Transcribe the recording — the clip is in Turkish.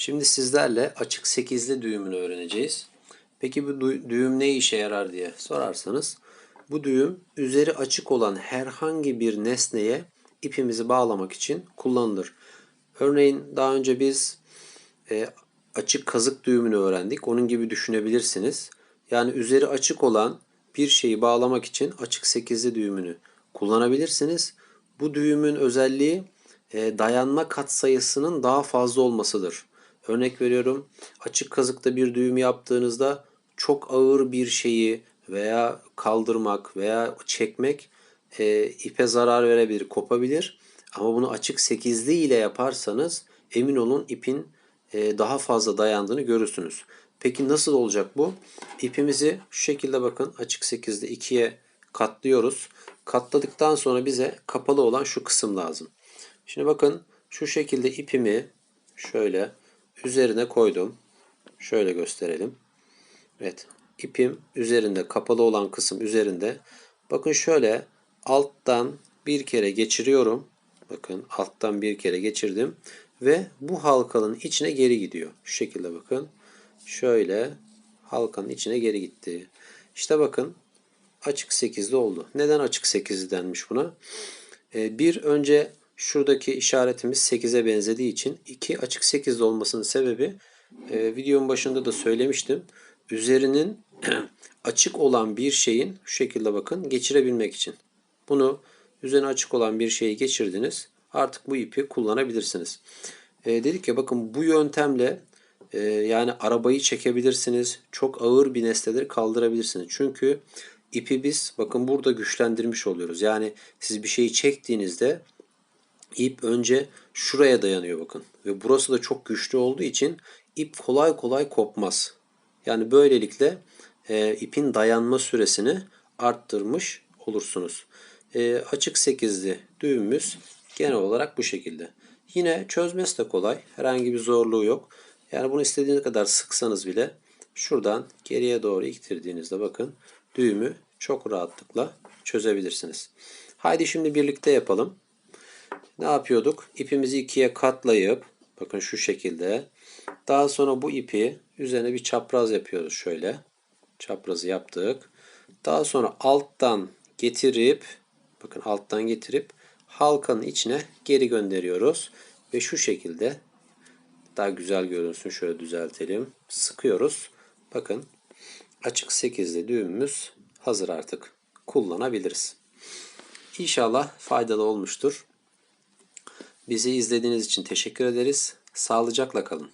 Şimdi sizlerle açık sekizli düğümünü öğreneceğiz. Peki bu dü- düğüm ne işe yarar diye sorarsanız bu düğüm üzeri açık olan herhangi bir nesneye ipimizi bağlamak için kullanılır. Örneğin daha önce biz e, açık kazık düğümünü öğrendik. Onun gibi düşünebilirsiniz. Yani üzeri açık olan bir şeyi bağlamak için açık sekizli düğümünü kullanabilirsiniz. Bu düğümün özelliği e, dayanma katsayısının daha fazla olmasıdır. Örnek veriyorum açık kazıkta bir düğüm yaptığınızda çok ağır bir şeyi veya kaldırmak veya çekmek e, ipe zarar verebilir, kopabilir. Ama bunu açık sekizli ile yaparsanız emin olun ipin e, daha fazla dayandığını görürsünüz. Peki nasıl olacak bu? İpimizi şu şekilde bakın açık sekizde ikiye katlıyoruz. Katladıktan sonra bize kapalı olan şu kısım lazım. Şimdi bakın şu şekilde ipimi şöyle üzerine koydum. Şöyle gösterelim. Evet. ipim üzerinde kapalı olan kısım üzerinde. Bakın şöyle alttan bir kere geçiriyorum. Bakın alttan bir kere geçirdim. Ve bu halkanın içine geri gidiyor. Şu şekilde bakın. Şöyle halkanın içine geri gitti. İşte bakın açık 8'li oldu. Neden açık 8'li denmiş buna? Ee, bir önce şuradaki işaretimiz 8'e benzediği için 2 açık 8'li olmasının sebebi e, videonun başında da söylemiştim. Üzerinin açık olan bir şeyin şu şekilde bakın geçirebilmek için. Bunu üzerine açık olan bir şeyi geçirdiniz. Artık bu ipi kullanabilirsiniz. E, dedik ya bakın bu yöntemle e, yani arabayı çekebilirsiniz. Çok ağır bir nesneleri kaldırabilirsiniz. Çünkü ipi biz bakın burada güçlendirmiş oluyoruz. Yani siz bir şeyi çektiğinizde ip önce şuraya dayanıyor bakın. Ve burası da çok güçlü olduğu için ip kolay kolay kopmaz. Yani böylelikle e, ipin dayanma süresini arttırmış olursunuz. E, açık 8'li düğümümüz genel olarak bu şekilde. Yine çözmesi de kolay. Herhangi bir zorluğu yok. Yani bunu istediğiniz kadar sıksanız bile şuradan geriye doğru iktirdiğinizde bakın düğümü çok rahatlıkla çözebilirsiniz. Haydi şimdi birlikte yapalım. Ne yapıyorduk? İpimizi ikiye katlayıp bakın şu şekilde daha sonra bu ipi üzerine bir çapraz yapıyoruz şöyle. Çaprazı yaptık. Daha sonra alttan getirip bakın alttan getirip halkanın içine geri gönderiyoruz. Ve şu şekilde daha güzel görünsün şöyle düzeltelim. Sıkıyoruz. Bakın açık 8'li düğümümüz hazır artık. Kullanabiliriz. İnşallah faydalı olmuştur. Bizi izlediğiniz için teşekkür ederiz. Sağlıcakla kalın.